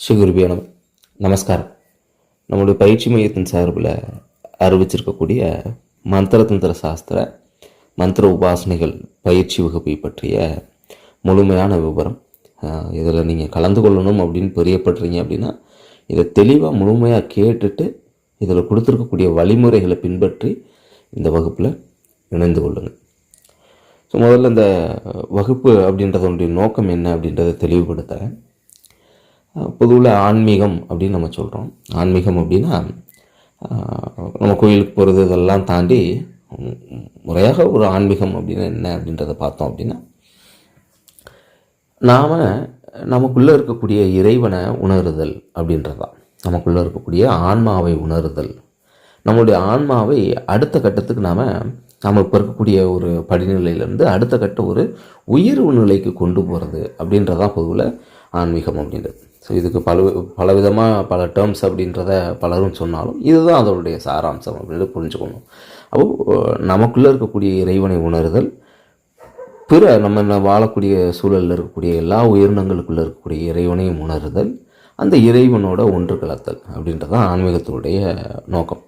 ஸ்ரீகுருபியா நம நமஸ்காரம். நம்முடைய பயிற்சி மையத்தின் சார்பில் அறிவிச்சிருக்கக்கூடிய மந்திரதந்திர சாஸ்திர மந்திர உபாசனைகள் பயிற்சி வகுப்பை பற்றிய முழுமையான விவரம் இதில் நீங்கள் கலந்து கொள்ளணும் அப்படின்னு பிரியப்படுறீங்க அப்படின்னா இதை தெளிவாக முழுமையாக கேட்டுட்டு இதில் கொடுத்துருக்கக்கூடிய வழிமுறைகளை பின்பற்றி இந்த வகுப்பில் இணைந்து கொள்ளுங்கள். ஸோ முதல்ல இந்த வகுப்பு அப்படின்றதனுடைய நோக்கம் என்ன அப்படின்றத தெளிவுபடுத்துகிறேன் பொதுவில் ஆன்மீகம் அப்படின்னு நம்ம சொல்கிறோம் ஆன்மீகம் அப்படின்னா நம்ம கோயிலுக்கு போகிறது இதெல்லாம் தாண்டி முறையாக ஒரு ஆன்மீகம் அப்படின்னு என்ன அப்படின்றத பார்த்தோம் அப்படின்னா நாம் நமக்குள்ளே இருக்கக்கூடிய இறைவனை உணருதல் அப்படின்றதான் நமக்குள்ளே இருக்கக்கூடிய ஆன்மாவை உணருதல். நம்மளுடைய ஆன்மாவை அடுத்த கட்டத்துக்கு நாம் நாம் இப்போ இருக்கக்கூடிய ஒரு படிநிலையிலேருந்து அடுத்த கட்ட ஒரு உயர்வு நிலைக்கு கொண்டு போகிறது அப்படின்றதான் பொதுவில் ஆன்மீகம் அப்படின்றது. ஸோ இதுக்கு பல பலவிதமாக பல டேர்ம்ஸ் அப்படின்றத பலரும் சொன்னாலும் இதுதான் அதனுடைய சாராம்சம் அப்படின்னு புரிஞ்சுக்கணும். அப்போ நமக்குள்ளே இருக்கக்கூடிய இறைவனை உணருதல் பிற நம்ம வாழக்கூடிய சூழலில் இருக்கக்கூடிய எல்லா உயிரினங்களுக்குள்ள இருக்கக்கூடிய இறைவனையும் உணருதல் அந்த இறைவனோட ஒன்று கலத்தல் அப்படின்றது தான் ஆன்மீகத்தினுடைய நோக்கம்.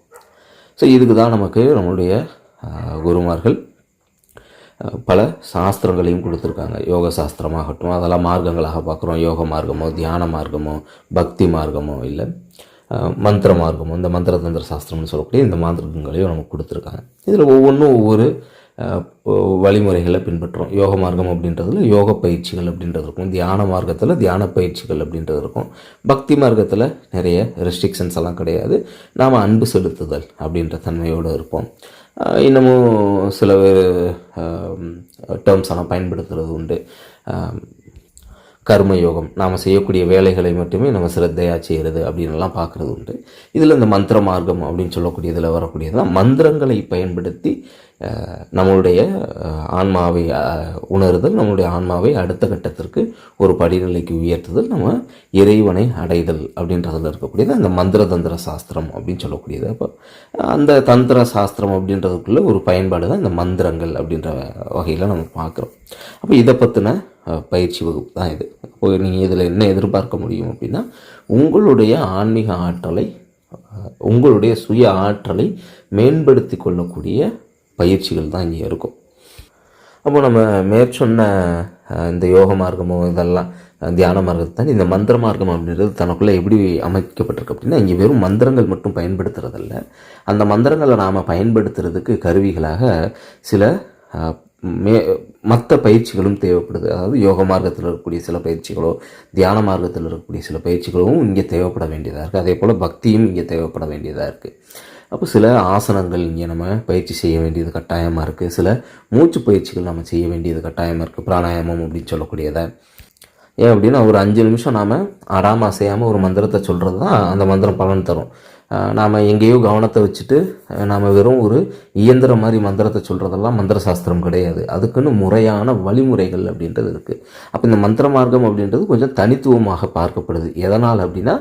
ஸோ இதுக்கு தான் நமக்கு நம்மளுடைய குருமார்கள் பல சாஸ்திரங்களையும் கொடுத்துருக்காங்க. யோக சாஸ்திரமாகட்டும் அதெல்லாம் மார்க்கங்களாக பார்க்குறோம். யோக மார்க்கமோ தியான மார்க்கமோ பக்தி மார்க்கமோ இல்லை. மந்திர மார்க்கமோ இந்த மந்திர தந்திர சாஸ்திரம்னு சொல்லக்கூடிய இந்த மார்க்கங்களையும் நமக்கு கொடுத்துருக்காங்க. இதில் ஒவ்வொன்றும் ஒவ்வொரு வழிமுறைகளை பின்பற்றுறோம். யோக மார்க்கம் அப்படின்றதுல யோக பயிற்சிகள் அப்படின்றது இருக்கும். தியான மார்க்கத்தில் தியான பயிற்சிகள் அப்படின்றது இருக்கும். பக்தி மார்க்கத்தில் நிறைய ரெஸ்ட்ரிக்ஷன்ஸ் எல்லாம் கிடையாது. நாம் அன்பு செலுத்துதல் அப்படின்ற தன்மையோடு இருப்போம். இன்னமும் சில டேர்ம்ஸ் எல்லாம் பயன்படுத்துறது உண்டு. கர்மயோகம். நாம் செய்யக்கூடிய வேலைகளை மட்டுமே நம்ம சிரத்தையாக செய்கிறது அப்படின்லாம் பார்க்குறது உண்டு. இதில் இந்த மந்திர மார்க்கம் அப்படின்னு சொல்லக்கூடியதில் வரக்கூடியதுதான் மந்திரங்களை பயன்படுத்தி நம்மளுடைய ஆன்மாவை உணர்தல் நம்மளுடைய ஆன்மாவை அடுத்த கட்டத்திற்கு ஒரு படிநிலைக்கு உயர்த்துதல் நம்ம இறைவனை அடைதல் அப்படின்றதில் இருக்கக்கூடியது அந்த மந்திர தந்திர சாஸ்திரம் அப்படின்னு சொல்லக்கூடியது. அப்போ அந்த தந்திர சாஸ்திரம் அப்படின்றதுக்குள்ள ஒரு பயன்பாடு தான் இந்த மந்திரங்கள் அப்படின்ற வகையில் நம்ம பார்க்குறோம். அப்போ இதை பற்றின பயிற்சி வகுப்பு தான் இது. அப்போ நீங்கள் இதில் என்ன எதிர்பார்க்க முடியும் அப்படின்னா உங்களுடைய ஆன்மீக ஆற்றலை உங்களுடைய சுய ஆற்றலை மேம்படுத்தி கொள்ளக்கூடிய பயிற்சிகள் தான் இங்கே இருக்கும். அப்போ நம்ம மேற்சொன்ன இந்த யோக மார்க்கமோ இதெல்லாம் தியான மார்க்கத்தை தான் இந்த மந்திர மார்க்கம் அப்படின்றது தனக்குள்ளே எப்படி அமைக்கப்பட்டிருக்கு அப்படின்னா இங்கே வெறும் மந்திரங்கள் மட்டும் பயன்படுத்துறதில்ல. அந்த மந்திரங்களை நாம் பயன்படுத்துறதுக்கு கருவிகளாக சில மே மற்ற பயிற்சிகளும் தேவைப்படுது. அதாவது யோக மார்க்கத்தில் இருக்கக்கூடிய சில பயிற்சிகளோ தியான மார்க்கத்தில் இருக்கக்கூடிய சில பயிற்சிகளும் இங்கே தேவைப்பட வேண்டியதாக இருக்குது அதே போல் பக்தியும் இங்கே தேவைப்பட வேண்டியதாக இருக்குது அப்போ சில ஆசனங்கள் இங்கே நம்ம பயிற்சி செய்ய வேண்டியது கட்டாயமாக இருக்குது சில மூச்சு பயிற்சிகள் நம்ம செய்ய வேண்டியது கட்டாயமாக இருக்குது பிராணாயாமம் அப்படின்னு சொல்லக்கூடியதை. ஏன் அப்படின்னா ஒரு அஞ்சு நிமிஷம் நாம் அடாமல் அசையாமல் ஒரு மந்திரத்தை சொல்கிறது தான் அந்த மந்திரம் பலன் தரும். நாம் எங்கேயோ கவனத்தை வச்சுட்டு நாம் வெறும் ஒரு இயந்திரம் மாதிரி மந்திரத்தை சொல்கிறதெல்லாம் மந்திர சாஸ்திரம் கிடையாது. அதுக்குன்னு முறையான வழிமுறைகள் அப்படின்றது இருக்குது அப்போ இந்த மந்திர மார்க்கம் அப்படின்றது கொஞ்சம் தனித்துவமாக பார்க்கப்படுது. எதனால் அப்படின்னா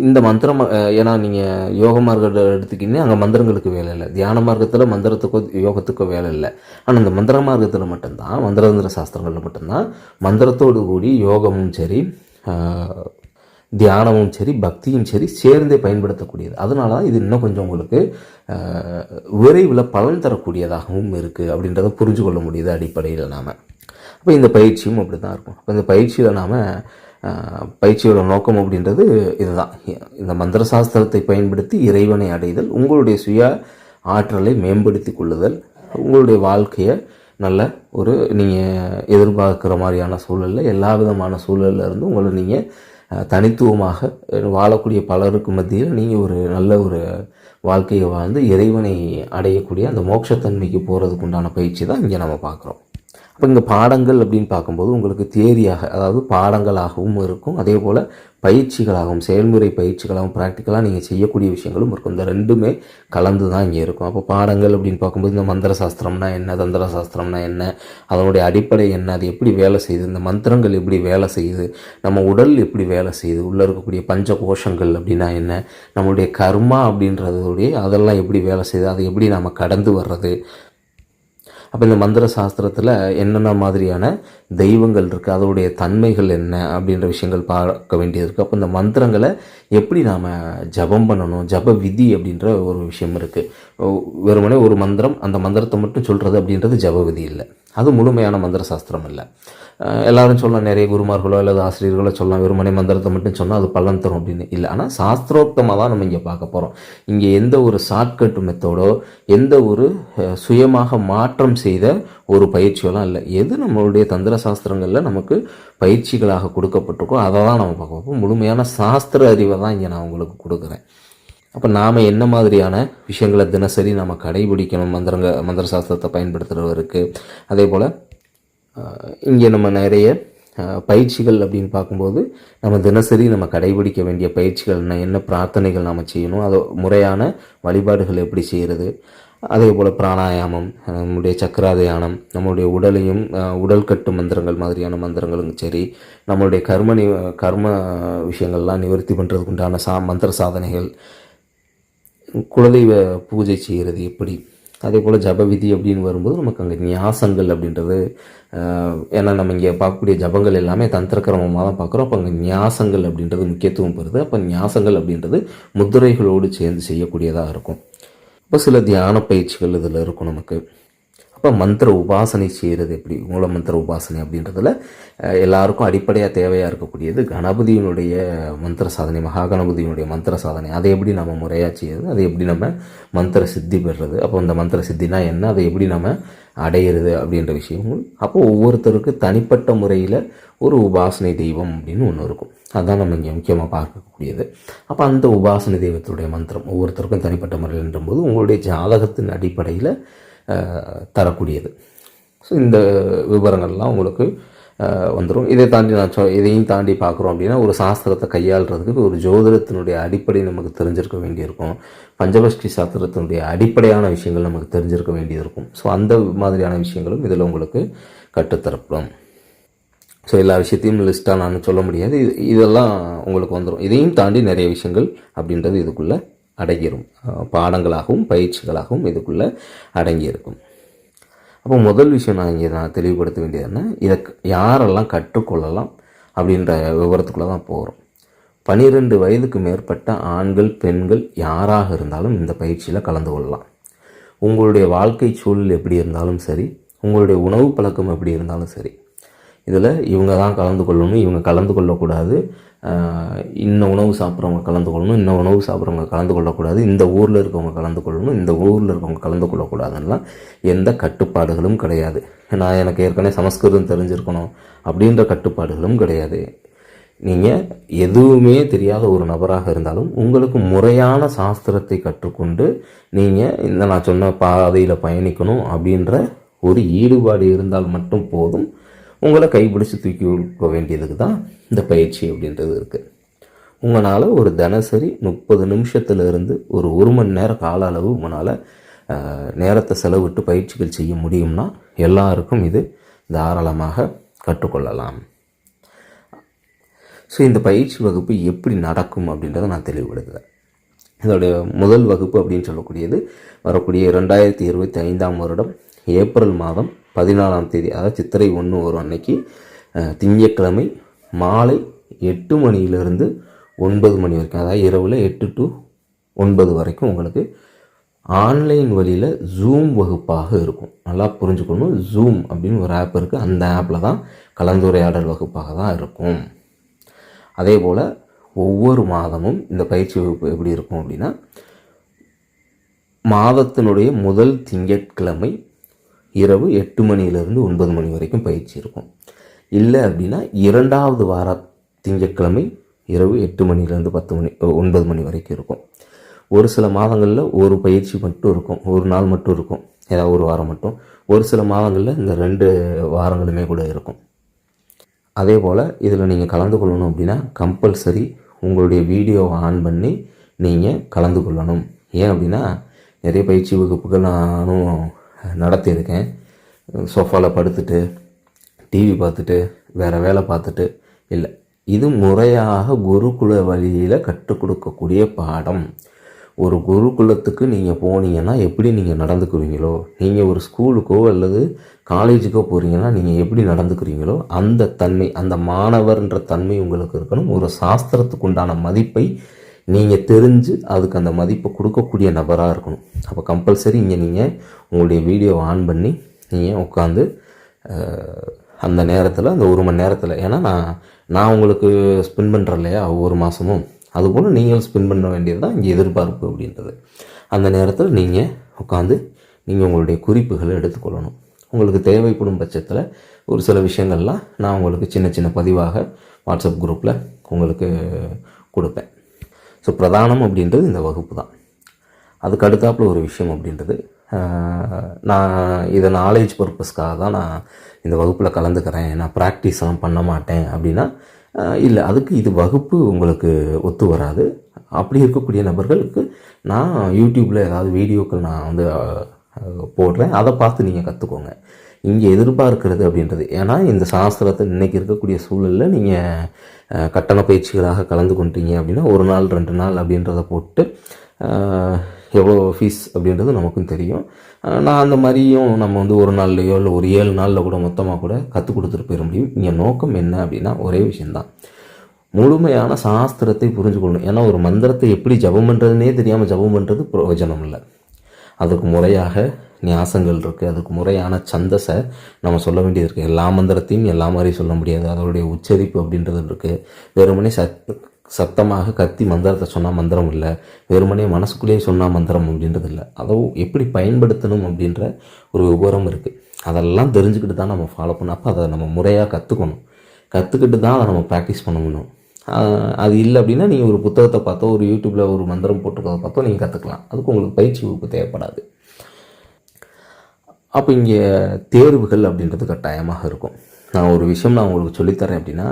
இந்த மந்திரம் ஏன்னா நீங்கள் யோக மார்க்கத்தை எடுத்துக்கிட்டீங்கன்னா அங்கே மந்திரங்களுக்கு வேலை இல்லை. தியான மார்க்கத்தில் மந்திரத்துக்கோ யோகத்துக்கோ வேலை இல்லை. ஆனால் இந்த மந்திர மார்க்கத்தில் மட்டும்தான் மந்திரந்திர சாஸ்திரங்களில் மட்டும்தான் மந்திரத்தோடு கூடி யோகமும் சரி தியானமும் சரி பக்தியும் சரி சேர்ந்தே பயன்படுத்தக்கூடியது. அதனால தான் இது இன்னும் கொஞ்சம் உங்களுக்கு விரைவில் பலன் தரக்கூடியதாகவும் இருக்குது அப்படின்றத புரிஞ்சு கொள்ள முடியுது அடிப்படையில் நாம். அப்போ இந்த பயிற்சியும் அப்படி தான் இருக்கும். அப்போ இந்த பயிற்சியில் நாம் பயிற்சியோட நோக்கம் அப்படின்றது இதுதான். இந்த மந்திர சாஸ்திரத்தை பயன்படுத்தி இறைவனை அடைதல் உங்களுடைய சுய ஆற்றலை மேம்படுத்தி கொள்ளுதல் உங்களுடைய வாழ்க்கையை நல்ல ஒரு நீங்கள் எதிர்பார்க்குற மாதிரியான சூழலில் எல்லா விதமான சூழல்ல இருந்து உங்களை நீங்கள் தனித்துவமாக வாழக்கூடிய பலருக்கு மத்தியில் நீங்கள் ஒரு நல்ல ஒரு வாழ்க்கையை வாழ்ந்து இறைவனை அடையக்கூடிய அந்த மோட்சத்தன்மைக்கு போகிறதுக்கு உண்டான பயிற்சி தான் இங்கே நம்ம பார்க்குறோம். அப்போ இங்கே பாடங்கள் அப்படின்னு பார்க்கும்போது உங்களுக்கு தேரியாக அதாவது பாடங்களாகவும் இருக்கும். அதே போல் பயிற்சிகளாகவும் செயல்முறை பயிற்சிகளாகவும் ப்ராக்டிக்கலாக நீங்கள் செய்யக்கூடிய விஷயங்களும் இருக்கும். இந்த ரெண்டுமே கலந்து தான் இங்கே இருக்கும். அப்போ பாடங்கள் அப்படின்னு பார்க்கும்போது இந்த மந்திர சாஸ்திரம்னா என்ன தந்திர சாஸ்திரம்னா என்ன அதனுடைய அடிப்படை என்ன அது எப்படி வேலை செய்யுது இந்த மந்திரங்கள் எப்படி வேலை செய்யுது நம்ம உடல் எப்படி வேலை செய்யுது உள்ளே இருக்கக்கூடிய பஞ்ச கோஷங்கள் அப்படின்னா என்ன நம்மளுடைய கர்மா அப்படின்றதுடைய அதெல்லாம் எப்படி வேலை செய்யுது அதை எப்படி நாம் கடந்து வர்றது. அப்போ இந்த மந்திர சாஸ்திரத்தில் என்னென்ன மாதிரியான தெய்வங்கள் இருக்குது அதோடைய தன்மைகள் என்ன அப்படின்ற விஷயங்கள் பார்க்க வேண்டியது இருக்குது அப்போ இந்த மந்திரங்களை எப்படி நாம் ஜபம் பண்ணணும் ஜப விதி அப்படின்ற ஒரு விஷயம் இருக்குது வெறுமனே ஒரு மந்திரம் அந்த மந்திரத்தை மட்டும் சொல்கிறது அப்படின்றது ஜப விதி இல்லை. அது முழுமையான மந்திர சாஸ்திரம் இல்லை. எல்லோரும் எல்லாரும் சொல்லலாம் நிறைய குருமார்களோ அல்லது ஆசிரியர்களோ சொல்லலாம் வெறுமனே மந்திரத்தை மட்டும் சொன்னால் அது பலன் தரும் அப்படின்னு. இல்லை ஆனால் சாஸ்திரோத்தமாக தான் நம்ம இங்கே பார்க்க போகிறோம் இங்கே எந்த ஒரு ஷார்ட்கட் மெத்தோடோ எந்த ஒரு சுயமாக மாற்றம் செய்த ஒரு பயிற்சியோலாம் இல்லை. எது நம்மளுடைய தந்திர சாஸ்திரங்களில் நமக்கு பயிற்சிகளாக கொடுக்கப்பட்டிருக்கோ அதை தான் நம்ம பார்க்க முழுமையான சாஸ்திர அறிவை தான் இங்கே நான் உங்களுக்கு கொடுக்குறேன். அப்போ நாம் என்ன மாதிரியான விஷயங்களை தினசரி நம்ம கடைபிடிக்கணும்? மந்திரங்க மந்திர சாஸ்திரத்தை பயன்படுத்துகிறவருக்கு அதே போல் இங்கே நம்ம நிறைய பயிற்சிகள் அப்படின்னு பார்க்கும்போது நம்ம தினசரி நம்ம கடைபிடிக்க வேண்டிய பயிற்சிகள் என்ன என்ன பிரார்த்தனைகள் நாம் செய்யணும் அதை முறையான வழிபாடுகள் எப்படி செய்கிறது அதே போல் பிராணாயாமம் அஹ், நம்முடைய சக்கராதியானம் நம்மளுடைய உடலையும் உடல் கட்டு மந்திரங்கள் மாதிரியான மந்திரங்களும் சரி நம்மளுடைய கர்ம நி கர்ம விஷயங்கள்லாம் நிவர்த்தி பண்ணுறதுக்கு உண்டான சா மந்திர சாதனைகள் குலதெய்வ பூஜை செய்கிறது எப்படி அதே போல் ஜபவிதி அப்படின்னு வரும்போது நமக்கு அங்கே நியாசங்கள் அப்படின்றது ஏன்னா நம்ம இங்கே பார்க்கக்கூடிய ஜபங்கள் எல்லாமே தந்திரக்கிரமமாக தான் பார்க்குறோம். அப்போ அங்கே ஞாசங்கள் அப்படின்றது முக்கியத்துவம் பெறுது. அப்போ நியாசங்கள் அப்படின்றது முத்திரைகளோடு சேர்ந்து செய்யக்கூடியதாக இருக்கும். இப்போ சில தியான பயிற்சிகள் இதில் இருக்கும் நமக்கு. அப்போ மந்திர உபாசனை செய்கிறது எப்படி? மூல மந்திர உபாசனை அப்படின்றதுல எல்லாருக்கும் அடிப்படையாக தேவையாக இருக்கக்கூடியது கணபதியினுடைய மந்திர சாதனை மகா கணபதியினுடைய மந்திர சாதனை. அதை எப்படி நம்ம முறையாக செய்யறது? அதை எப்படி நம்ம மந்திர சித்தி பெறுறது? அப்போ அந்த மந்திர சித்தினா என்ன? அதை எப்படி நம்ம அடையிறது அப்படின்ற விஷயங்கள். அப்போ ஒவ்வொருத்தருக்கு தனிப்பட்ட முறையில் ஒரு உபாசனை தெய்வம் அப்படின்னு ஒன்று இருக்கும். அதுதான் நம்ம இங்கே முக்கியமாக பார்க்கக்கூடியது. அப்போ அந்த உபாசனை தெய்வத்துடைய மந்திரம் ஒவ்வொருத்தருக்கும் தனிப்பட்ட முறையில்ன்ற போது உங்களுடைய ஜாதகத்தின் அடிப்படையில் தரக்கூடியது. ஸோ இந்த விவரங்கள்லாம் உங்களுக்கு வந்துடும் இதை தாண்டி நான் சொ இதையும் தாண்டி பார்க்குறோம் அப்படின்னா ஒரு சாஸ்திரத்தை கையாளுறதுக்கு ஒரு ஜோதிடத்தினுடைய அடிப்படை நமக்கு தெரிஞ்சிருக்க வேண்டியிருக்கும். பஞ்சபஷ்டி சாஸ்திரத்தினுடைய அடிப்படையான விஷயங்கள் நமக்கு தெரிஞ்சிருக்க வேண்டியது இருக்கும் ஸோ அந்த மாதிரியான விஷயங்களும் இதில் உங்களுக்கு கற்றுத்தரப்படும் ஸோ எல்லா விஷயத்தையும் லிஸ்ட்டாக நான் சொல்ல முடியாது. இது இதெல்லாம் உங்களுக்கு வந்துடும் இதையும் தாண்டி நிறைய விஷயங்கள் அப்படின்றது இதுக்குள்ளே அடங்கிடும் பாடங்களாகவும் பயிற்சிகளாகவும் இதுக்குள்ளே அடங்கியிருக்கும். அப்போ முதல் விஷயம் நான் இங்கே நான் தெளிவுபடுத்த வேண்டியது என்ன? இதை யாரெல்லாம் கற்றுக்கொள்ளலாம் அப்படின்ற விவரத்துக்குள்ளே தான் போகிறோம் பன்னிரெண்டு வயதுக்கு மேற்பட்ட ஆண்கள் பெண்கள் யாராக இருந்தாலும் இந்த பயிற்சியில் கலந்து கொள்ளலாம். உங்களுடைய வாழ்க்கை சூழல் எப்படி இருந்தாலும் சரி உங்களுடைய உணவு பழக்கம் எப்படி இருந்தாலும் சரி இதில் இவங்க தான் கலந்து கொள்ளணும் இவங்க கலந்து கொள்ளக்கூடாது இன்ன உணவு சாப்பிட்றவங்க கலந்து கொள்ளணும் இன்ன உணவு சாப்பிட்றவங்க கலந்து கொள்ளக்கூடாது இந்த ஊரில் இருக்கவங்க கலந்து கொள்ளணும் இந்த ஊரில் இருக்கவங்க கலந்து கொள்ளக்கூடாதுன்னெலாம் எந்த கட்டுப்பாடுகளும் கிடையாது. நான் எனக்கு ஏற்கனவே சமஸ்கிருதம் தெரிஞ்சிருக்கணும் அப்படின்ற கட்டுப்பாடுகளும் கிடையாது. நீங்கள் எதுவுமே தெரியாத ஒரு நபராக இருந்தாலும் உங்களுக்கு முறையான சாஸ்திரத்தை கற்றுக்கொண்டு நீங்கள் இந்த நான் சொன்ன பாதையில் பயணிக்கணும் அப்படின்ற ஒரு ஈடுபாடு இருந்தால் மட்டும் போதும். உங்களை கைப்பிடிச்சி தூக்கி கொடுக்க வேண்டியதுக்கு தான் இந்த பயிற்சி அப்படின்றது இருக்குது உங்களால் ஒரு தினசரி முப்பது நிமிஷத்துலேருந்து ஒரு ஒரு மணி நேரம் கால அளவு உங்களால் நேரத்தை செலவிட்டு பயிற்சிகள் செய்ய முடியும்னா எல்லாருக்கும் இது தாராளமாக கற்றுக்கொள்ளலாம். ஸோ இந்த பயிற்சி வகுப்பு எப்படி நடக்கும் அப்படின்றத நான் தெளிவுபடுத்துகிறேன் இதோடைய முதல் வகுப்பு அப்படின்னு சொல்லக்கூடியது வரக்கூடிய ரெண்டாயிரத்தி இருபத்தி ஐந்தாம் வருடம் ஏப்ரல் மாதம் பதினாலாம் தேதி அதாவது சித்திரை ஒன்று வரும் அன்னைக்கு திங்கட்கிழமை மாலை எட்டு மணியிலிருந்து ஒன்பது மணி வரைக்கும் அதாவது இரவில் எட்டு டு ஒன்பது வரைக்கும் உங்களுக்கு ஆன்லைன் வழியில் ஜூம் வகுப்பாக இருக்கும். நல்லா புரிஞ்சுக்கணும் ஜூம் அப்படின்னு ஒரு ஆப் இருக்குது அந்த ஆப்பில் தான் கலந்துரையாடல் வகுப்பாக தான் இருக்கும். அதே போல் ஒவ்வொரு மாதமும் இந்த பயிற்சி வகுப்பு எப்படி இருக்கும் அப்படின்னா மாதத்தினுடைய முதல் திங்கட்கிழமை இரவு எட்டு மணியிலிருந்து ஒன்பது மணி வரைக்கும் பயிற்சி இருக்கும். இல்லை அப்படின்னா இரண்டாவது வார திங்கட்கிழமை இரவு எட்டு மணிலேருந்து பத்து மணி ஒன்பது மணி வரைக்கும் இருக்கும். ஒரு சில மாதங்களில் ஒரு பயிற்சி மட்டும் இருக்கும். ஒரு நாள் மட்டும் இருக்கும். ஏதாவது ஒரு வாரம் மட்டும். ஒரு சில மாதங்களில் இந்த ரெண்டு வாரங்களுமே கூட இருக்கும். அதே போல் இதில் நீங்கள் கலந்து கொள்ளணும் அப்படின்னா கம்பல்சரி உங்களுடைய வீடியோவை ஆன் பண்ணி நீங்கள் கலந்து கொள்ளணும். ஏன் அப்படின்னா நிறைய பயிற்சி வகுப்புகள் நானும் நடத்தியிருக்கேன். சோஃபாவில் படுத்துட்டு டிவி பார்த்துட்டு வேறு வேலை பார்த்துட்டு இல்லை. இது முறையாக குருகுல வழியில் கற்றுக் கொடுக்கக்கூடிய பாடம். ஒரு குருகுலத்துக்கு நீங்கள் போனீங்கன்னா எப்படி நீங்கள் நடந்துக்குவீங்களோ நீங்கள் ஒரு ஸ்கூலுக்கோ அல்லது காலேஜுக்கோ போகிறீங்கன்னா நீங்கள் எப்படி நடந்துக்கிறீங்களோ அந்த தன்மை அந்த மாணவர்ன்ற தன்மை உங்களுக்கு இருக்கணும். ஒரு சாஸ்திரத்துக்கு உண்டான மதிப்பை நீங்கள் தெரிஞ்சு அதுக்கு அந்த மதிப்பை கொடுக்கக்கூடிய நபராக இருக்கணும். அப்போ கம்பல்சரி இங்கே நீங்கள் உங்களுடைய வீடியோவை ஆன் பண்ணி நீங்கள் உட்காந்து அந்த நேரத்தில் அந்த ஒரு மணி நேரத்தில் ஏன்னா நான் நான் உங்களுக்கு ஸ்பெண்ட் பண்ணுறேன் இல்லையா ஒவ்வொரு மாதமும் அதுபோல் நீங்களும் ஸ்பெண்ட் பண்ண வேண்டியது தான் இங்கே எதிர்பார்ப்பு அப்படின்றது. அந்த நேரத்தில் நீங்கள் உட்காந்து நீங்கள் உங்களுடைய குறிப்புகளை எடுத்துக்கொள்ளணும். உங்களுக்கு தேவைப்படும் பட்சத்தில் ஒரு சில விஷயங்கள்லாம் நான் உங்களுக்கு சின்ன சின்ன பதிவாக வாட்ஸ்அப் குரூப்பில் உங்களுக்கு கொடுப்பேன். ஸோ பிரதானம் அப்படின்றது இந்த வகுப்பு தான். அதுக்கு அடுத்தாப்புல ஒரு விஷயம் அப்படின்றது நான் இதை நாலேஜ் பர்பஸ்க்காக தான் நான் இந்த வகுப்பில் கலந்துக்கிறேன். நான் ப்ராக்டிஸ்லாம் பண்ண மாட்டேன் அப்படின்னா இல்லை அதுக்கு இது வகுப்பு உங்களுக்கு ஒத்து வராது. அப்படி இருக்கக்கூடிய நபர்களுக்கு நான் யூடியூப்பில் ஏதாவது வீடியோக்கள் நான் வந்து போடுறேன். அதை பார்த்து நீங்கள் கற்றுக்கோங்க இங்கே எதிர்பார்க்கிறது அப்படின்றது. ஏன்னா இந்த சாஸ்திரத்தை இன்னைக்கு இருக்கக்கூடிய சூழலில் நீங்கள் கட்டண பயிற்சிகளாக கலந்து கொண்டீங்க அப்படின்னா ஒரு நாள் ரெண்டு நாள் அப்படின்றத போட்டு எவ்வளோ ஃபீஸ் அப்படின்றது நமக்கும் தெரியும். நான் அந்த மாதிரியும் நம்ம வந்து ஒரு நாள்லையோ இல்லை ஒரு ஏழு நாளில் கூட மொத்தமாக கூட கற்றுக் கொடுத்துட்டு போயிட முடியும். இங்கே நோக்கம் என்ன அப்படின்னா ஒரே விஷயந்தான் முழுமையான சாஸ்திரத்தை புரிஞ்சுக்கொள்ளணும் ஏன்னா ஒரு மந்திரத்தை எப்படி ஜபம் பண்ணுறதுனே தெரியாமல் ஜபம் பண்ணுறது பிரயோஜனம் இல்லை அதுக்கு முறையாக நியாசங்கள் இருக்குது அதுக்கு முறையான சந்தஸை நம்ம சொல்ல வேண்டியது இருக்குது எல்லா மந்திரத்தையும் எல்லா மாதிரியும் சொல்ல முடியாது. அதோடைய உச்சரிப்பு அப்படின்றது இருக்குது வெறுமனே சத் சத்தமாக கத்தி மந்திரத்தை சொன்னால் மந்திரம் இல்லை. வெறுமனே மனசுக்குள்ளேயே சொன்னால் மந்திரம் அப்படின்றது இல்லை. அதை எப்படி பயன்படுத்தணும் அப்படின்ற ஒரு விவரம் இருக்குது அதெல்லாம் தெரிஞ்சுக்கிட்டு தான் நம்ம ஃபாலோ பண்ண அப்போ அதை நம்ம முறையாக கற்றுக்கணும் கற்றுக்கிட்டு தான் அதை நம்ம ப்ராக்டிஸ் பண்ணணும் அது இல்லை அப்படின்னா நீங்கள் ஒரு புத்தகத்தை பார்த்தோ ஒரு யூடியூப்பில் ஒரு மந்திரம் போட்டிருக்கதை பார்த்தோ நீங்கள் கற்றுக்கலாம் அதுக்கு உங்களுக்கு பயிற்சி வகுப்பு தேவைப்படாது. அப்போ இங்கே தேர்வுகள் அப்படின்றது கட்டாயமாக இருக்கும். நான் ஒரு விஷயம் நான் உங்களுக்கு சொல்லித்தரேன் அப்படின்னா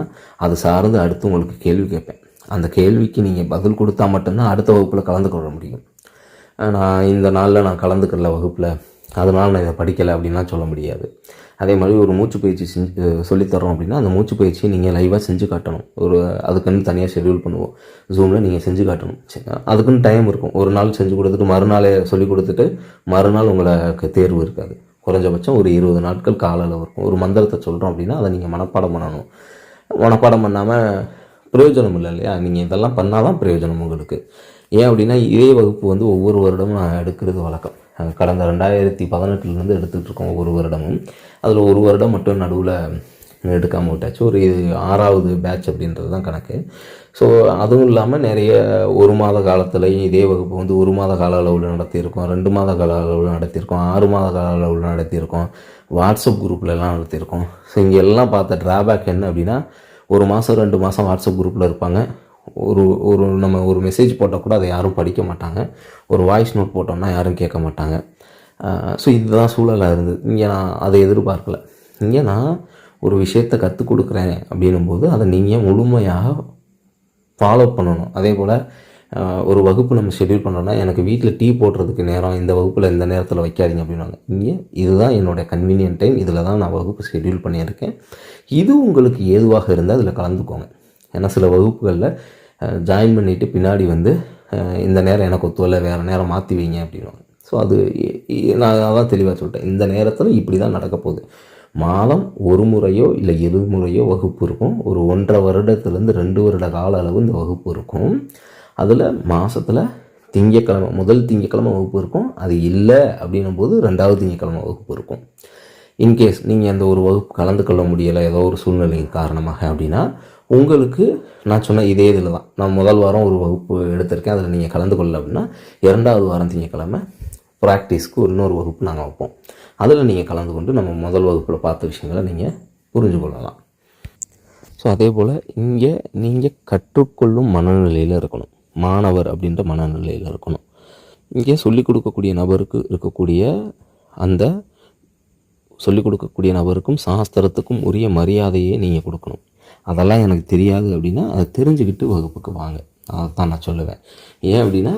அது சார்ந்து அடுத்து உங்களுக்கு கேள்வி கேட்பேன். அந்த கேள்விக்கு நீங்கள் பதில் கொடுத்தா மட்டும்தான் அடுத்த வகுப்பில் கலந்து கொள்ள முடியும். நான் இந்த நாளில் நான் கலந்துக்கல வகுப்பில். அதனால் நான் இதை படிக்கலை அப்படின்லாம் சொல்ல முடியாது. அதே மாதிரி ஒரு மூச்சு பயிற்சி செஞ்சு சொல்லித்தரோம் அப்படின்னா அந்த மூச்சு பயிற்சியை நீங்கள் லைவாக செஞ்சு காட்டணும். ஒரு அதுக்குன்னு தனியாக ஷெட்யூல் பண்ணுவோம். ஜூமில் நீங்கள் செஞ்சு காட்டணும். சரி, அதுக்குன்னு டைம் இருக்கும். ஒரு நாள் செஞ்சு கொடுத்துட்டு மறுநாளே சொல்லி கொடுத்துட்டு மறுநாள் உங்களுக்கு தேர்வு இருக்காது. குறைஞ்சபட்சம் ஒரு இருபது நாட்கள் கால அளவு இருக்கும் ஒரு மந்திரத்தை சொல்கிறோம் அப்படின்னா அதை நீங்கள் மனப்பாடம் பண்ணணும். மனப்பாடம் பண்ணாமல் பிரயோஜனம் இல்லை இல்லையா? நீங்கள் இதெல்லாம் பண்ணால் தான் பிரயோஜனம் உங்களுக்கு. ஏன் அப்படின்னா இதே வகுப்பு வந்து ஒவ்வொரு வருடமும் நான் எடுக்கிறது வழக்கம். கடந்த ரெண்டாயிரத்தி பதினெட்டுலேருந்து எடுத்துகிட்டு இருக்கோம் ஒவ்வொரு வருடமும். அதில் ஒரு வருடம் மட்டும் நடுவில் எடுக்காமல் விட்டாச்சு. ஒரு இது ஆறாவது பேட்ச் அப்படின்றது தான் கணக்கு. ஸோ அதுவும் இல்லாமல் நிறைய ஒரு மாத காலத்துலேயும் இதே வகுப்பு வந்து ஒரு மாத கால அளவில் நடத்தியிருக்கோம் ரெண்டு மாத கால அளவில் நடத்தியிருக்கோம் ஆறு மாத கால அளவில் நடத்தியிருக்கோம் வாட்ஸ்அப் குரூப்லலாம் நடத்தியிருக்கோம். ஸோ இங்கே எல்லாம் பார்த்த ட்ராபேக் என்ன அப்படின்னா ஒரு மாதம் ரெண்டு மாதம் வாட்ஸ்அப் குரூப்பில் இருப்பாங்க. ஒரு ஒரு நம்ம ஒரு மெசேஜ் போட்டால் கூட அதை யாரும் படிக்க மாட்டாங்க. ஒரு வாய்ஸ் நோட் போட்டோம்னா யாரும் கேட்க மாட்டாங்க. ஸோ இதுதான் சூழலாக இருந்தது. இங்கே நான் அதை எதிர்பார்க்கல. இங்கே நான் ஒரு விஷயத்த கற்றுக் கொடுக்குறேன் அப்படின்னும் போது அதை நீங்கள் முழுமையாக ஃபாலோ பண்ணணும். அதே போல் ஒரு வகுப்பு நம்ம ஷெட்யூல் பண்ணோன்னா எனக்கு வீட்டில் டீ போடுறதுக்கு நேரம் இந்த வகுப்பில் இந்த நேரத்தில் வைக்காதீங்க அப்படின்னாங்க இங்கே இதுதான் என்னுடைய கன்வீனியன்ட் டைம் இதில் தான் நான் வகுப்பு ஷெட்யூல் பண்ணியிருக்கேன். இது உங்களுக்கு ஏதுவாக இருந்தால் அதில் கலந்துக்கோங்க. ஏன்னா சில வகுப்புகளில் ஜாயின் பண்ணிவிட்டு பின்னாடி வந்து இந்த நேரம் எனக்கு ஒத்துவலை வேறு நேரம் மாற்றி வைங்க அப்படின்வாங்க ஸோ அது நான் அதான் தெளிவாக சொல்லிட்டேன். இந்த நேரத்தில் இப்படி தான் நடக்க போகுது. மாதம் ஒரு முறையோ இல்லை இரு முறையோ வகுப்பு இருக்கும். ஒரு ஒன்றரை வருடத்துலேருந்து ரெண்டு வருட கால அளவு இந்த வகுப்பு இருக்கும். அதில் மாதத்தில் திங்கக்கிழமை முதல் திங்கக்கிழமை வகுப்பு இருக்கும். அது இல்லை அப்படின்னும் போது ரெண்டாவது திங்கக்கிழமை வகுப்பு இருக்கும். இன்கேஸ் நீங்கள் அந்த ஒரு வகுப்பு கலந்து கொள்ள முடியலை ஏதோ ஒரு சூழ்நிலை காரணமாக அப்படின்னா உங்களுக்கு நான் சொன்ன இதே இதில் தான். நான் முதல் வாரம் ஒரு வகுப்பு எடுத்திருக்கேன். அதில் நீங்கள் கலந்து கொள்ள அப்படின்னா இரண்டாவது வாரம் திங்கக்கிழமை ப்ராக்டிஸ்க்கு இன்னொரு வகுப்பு நாங்கள் வைப்போம். அதில் நீங்கள் கலந்து கொண்டு நம்ம முதல் வகுப்பில் பார்த்த விஷயங்களை நீங்கள் புரிஞ்சு கொள்ளலாம். ஸோ அதே போல் இங்கே நீங்கள் கற்றுக்கொள்ளும் மனநிலையில் இருக்கணும். மாணவர் அப்படின்ற மனநிலையில் இருக்கணும். இங்கே சொல்லிக் கொடுக்கக்கூடிய நபருக்கு இருக்கக்கூடிய அந்த சொல்லிக் கொடுக்கக்கூடிய நபருக்கும் சாஸ்திரத்துக்கும் உரிய மரியாதையை நீங்கள் கொடுக்கணும். அதெல்லாம் எனக்கு தெரியாது அப்படின்னா அதை தெரிஞ்சுக்கிட்டு வகுப்புக்கு வாங்க. தான் நான் சொல்லுவேன். ஏன் அப்படின்னா